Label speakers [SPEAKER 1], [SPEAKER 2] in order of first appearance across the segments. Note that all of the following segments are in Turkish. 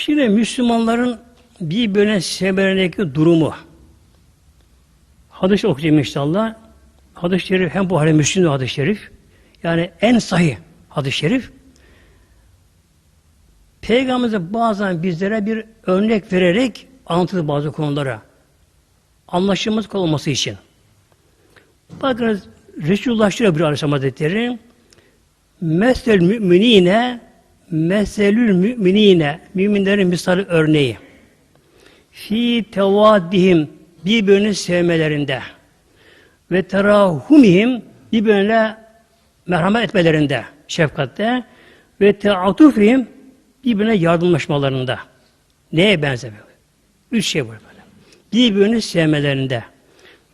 [SPEAKER 1] Şimdi Müslümanların birbirine sevmelerindeki durumu. Hadis okuyayım inşallah. Hadis-i şerif hem Buhari Müslim'de hadis-i şerif. Yani en sahih hadis-i şerif. Peygamberimiz bazen bizlere bir örnek vererek anlatır bazı konulara. Anlaşılmaz olması için. Bakınız Resulullah bir Aleyhisselam Hazretleri Mesel müminine meselül müminine müminlerin misali örneği fi tevaddihim birbirini sevmelerinde ve terahumihim birbirine merhamet etmelerinde şefkatte ve teatufihim birbirine yardımlaşmalarında neye benzemiyor? Üç şey var böyle. Birbirini sevmelerinde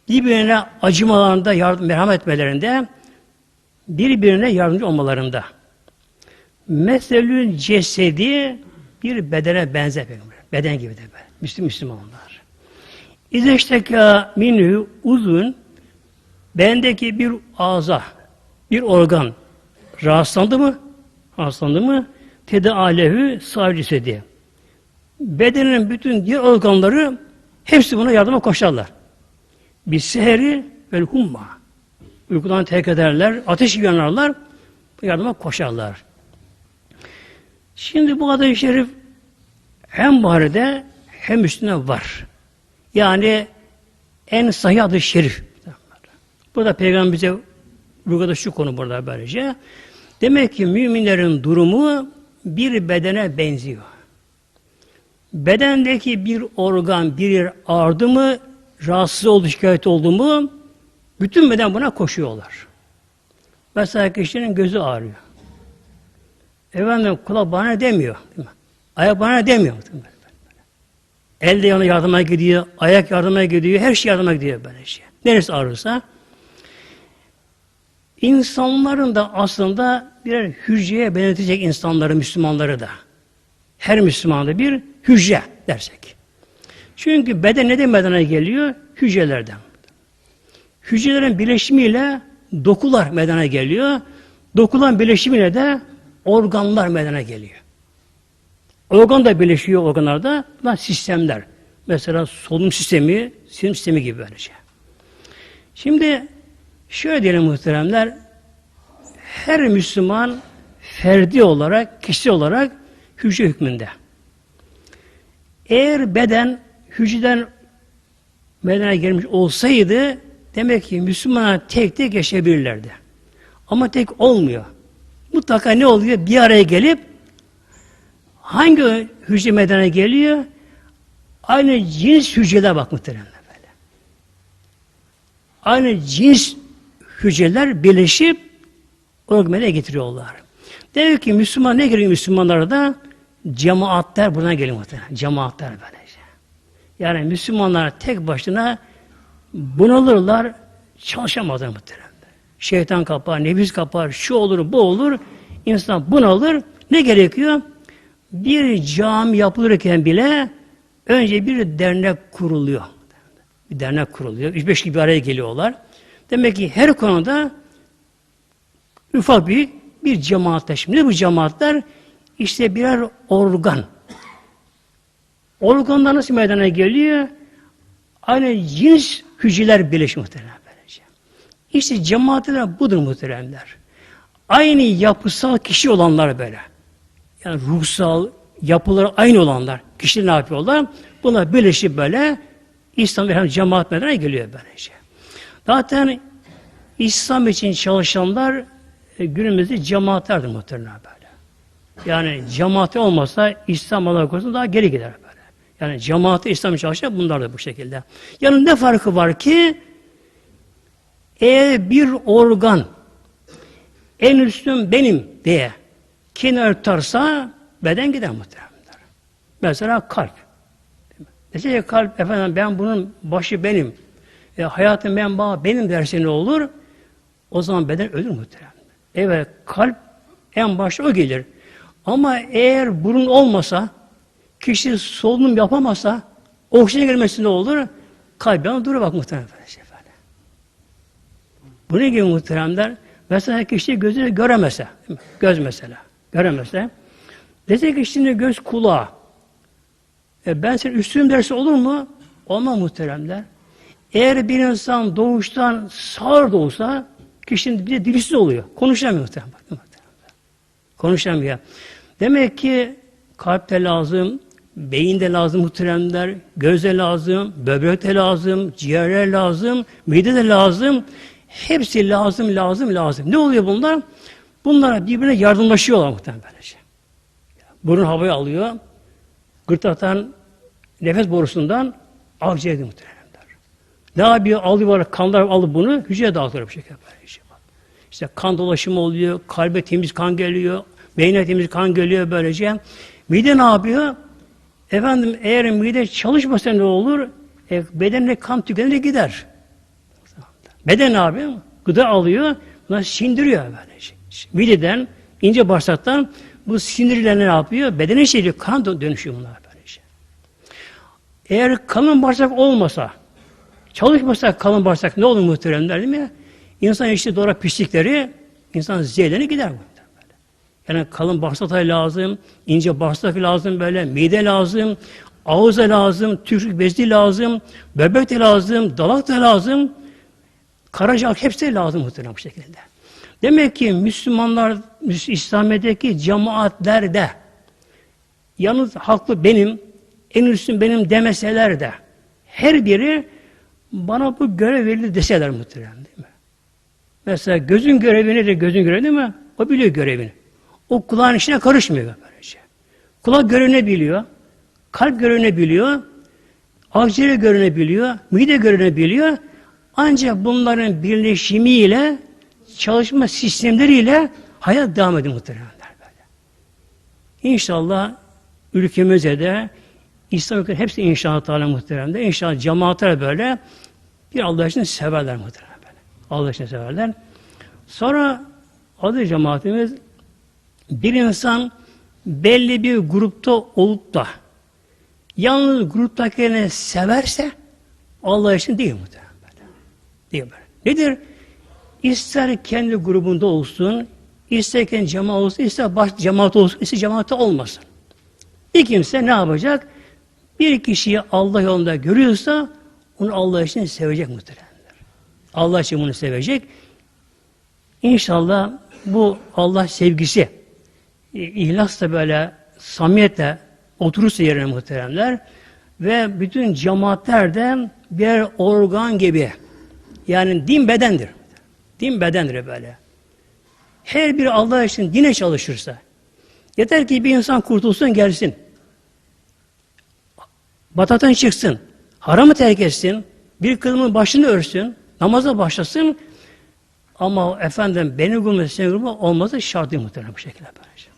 [SPEAKER 1] birbirine acımalarında, yardım, merhamet etmelerinde, birbirine yardımcı olmalarında. Meselün cesedi bir bedene benzer. Beden gibi de böyle. Müslüm Müslümanlar. İzeşteka minhu uzun bendeki bir ağza, bir organ rahatsızlandı mı? Rahatsızlandı mı? Tedaalehu sahicisi diye. Bedenin bütün diğer organları hepsi buna yardıma koşarlar. Bir seheri vel humma. Uykudan terk ederler, ateş yanarlar, yardıma koşarlar. Şimdi bu hadis-i şerif hem Buhari'de hem üstüne var. Yani en sahih hadis-i şerif. Burada Peygamber bize vurguladı şu konu burada böylece. Demek ki müminlerin durumu bir bedene benziyor. Bedendeki bir organ, bir ağrıdı mı, rahatsız oldu, şikayet oldu mu, bütün beden buna koşuyorlar. Mesela kişinin gözü ağrıyor. Efendim kulak bana demiyor. Ayak bana demiyor. El de yana yardıma gidiyor, ayak yardıma gidiyor, her şey yardıma gidiyor böyle şey. Neresi ağrırsa. İnsanların da aslında birer hücreye benzetecek insanları, Müslümanları da. Her Müslümanda bir hücre dersek. Çünkü beden neden bedene geliyor? Hücrelerden. Hücrelerin birleşimiyle dokular meydana geliyor. Dokulan birleşimiyle de organlar meydana geliyor. Organ da birleşiyor organlarda. Bunlar sistemler. Mesela solunum sistemi, sinir sistemi gibi böylece. Şimdi şöyle diyelim muhteremler. Her Müslüman ferdi olarak, kişi olarak hücre hükmünde. Eğer beden hücreden meydana gelmiş olsaydı demek ki Müslümanlar tek tek yaşayabilirlerdi. Ama tek olmuyor. Mutlaka ne oluyor? Bir araya gelip hangi hücre meydana geliyor? Aynı cins hücreler bak muhtemelen böyle. Aynı cins hücreler birleşip onu getiriyorlar. Demek ki Müslüman ne geliyor Müslümanlara da? Cemaatler buradan geliyor muhtemelen. Cemaatler böylece. Yani Müslümanlar tek başına bunalırlar, çalışamazlar muhtemelen. Şeytan kapar, nefis kapar, şu olur, bu olur. İnsan bunalır. Ne gerekiyor? Bir cami yapılırken bile önce bir dernek kuruluyor. Bir dernek kuruluyor. Üç beş gibi araya geliyorlar. Demek ki her konuda ufak bir bir cemaatler. Şimdi bu cemaatler işte birer organ. Organlar nasıl meydana geliyor? Aynı cins hücreler birleşiyor muhtemelen. İşte cemaatler budur muhteremler. Aynı yapısal kişi olanlar böyle. Yani ruhsal yapıları aynı olanlar. Kişiler ne yapıyorlar? Bunlar birleşip böyle İslam hem cemaat meydana geliyor böylece. Zaten İslam için çalışanlar e, günümüzde cemaatlerdir muhtemelen böyle. Yani cemaati olmasa İslam Allah korusun daha geri gider böyle. Yani cemaati İslam çalışan bunlar da bu şekilde. Yani ne farkı var ki eğer bir organ en üstün benim diye kenar tutarsa beden gider muhtemelen. Mesela kalp. Mesela kalp efendim ben bunun başı benim. E, hayatım ben bağ benim derse ne olur? O zaman beden ölür muhtemelen. Evet kalp en başta o gelir. Ama eğer burun olmasa, kişi solunum yapamasa, oksijen gelmesi ne olur? Yana durur bak muhtemelen. Efendim. Bu ne gibi muhteremler? Mesela kişi gözü göremese, göz mesela, göremese, dese ki şimdi göz kulağı, E ben senin üstün dersi olur mu? Olmaz muhteremler. Eğer bir insan doğuştan sağır da olsa kişinin bir de dilsiz oluyor. Konuşamıyor muhterem. Konuşamıyor. Demek ki kalpte lazım, beyinde lazım muhteremler, gözde lazım, böbrekte lazım, ciğerler lazım, mide de lazım. Hepsi lazım, lazım, lazım. Ne oluyor bunlar? Bunlar birbirine yardımlaşıyorlar muhtemelen böylece. Burun havayı alıyor, gırtlaktan, nefes borusundan akciğer muhtemelen. Ne yapıyor? Alıyor, kanlar alıp bunu hücreye dağıtıyor bu şekilde. Böylece. İşte kan dolaşımı oluyor, kalbe temiz kan geliyor, beyne temiz kan geliyor böylece. Mide ne yapıyor? Efendim eğer mide çalışmasa ne olur? E, bedenine kan tükenince gider. Beden yapıyor? Gıda alıyor, bunlar sindiriyor böylece. Mideden, ince bağırsaktan bu sinirler ne yapıyor? Bedene şey diyor, kan dö- dönüşüyor bunlar böylece. Eğer kalın bağırsak olmasa, çalışmasa kalın bağırsak ne olur muhteremler değil mi? İnsan işte doğru pislikleri, insan zehirlenir gider bu. Yani kalın bağırsak lazım, ince bağırsak lazım böyle, mide lazım, ağız lazım, tükürük bezi lazım, böbrek de lazım, dalak da lazım, karaciğer hepsi de lazım muhtemelen bu şekilde. Demek ki Müslümanlar, Müs- İslamiyet'teki cemaatlerde yalnız haklı benim, en üstün benim demeseler de her biri bana bu görev verildi deseler muhtemelen değil mi? Mesela gözün görevi nedir? Gözün görevi değil mi? O biliyor görevini. O kulağın işine karışmıyor böylece. Kulak görevini biliyor. Kalp görevini biliyor. Akciğer görevini biliyor. Mide görevini biliyor. Ancak bunların birleşimiyle çalışma sistemleriyle hayat devam ediyor muhtemelen böyle. İnşallah ülkemize de İslam ülkeleri hepsi inşallah Teala muhteremde. İnşallah cemaatler böyle bir Allah için severler muhtemelen böyle. Allah için severler. Sonra adı cemaatimiz bir insan belli bir grupta olup da yalnız gruptakilerini severse Allah için değil muhtemelen Değil böyle. Nedir? İster kendi grubunda olsun, ister kendi cemaat olsun, ister baş cemaat olsun, ister cemaatte olmasın. Bir kimse ne yapacak? Bir kişiyi Allah yolunda görüyorsa onu Allah için sevecek muhtemelen. Allah için bunu sevecek. İnşallah bu Allah sevgisi e, ihlasla böyle samiyetle oturursa yerine muhteremler ve bütün cemaatler de birer organ gibi yani din bedendir. Din bedendir böyle. Her biri Allah için dine çalışırsa yeter ki bir insan kurtulsun gelsin. Bataktan çıksın. Haramı terk etsin. Bir kılımın başını örsün. Namaza başlasın. Ama efendim benim grubum senin grubum olması şart değil muhtemelen bu şekilde. Böylece.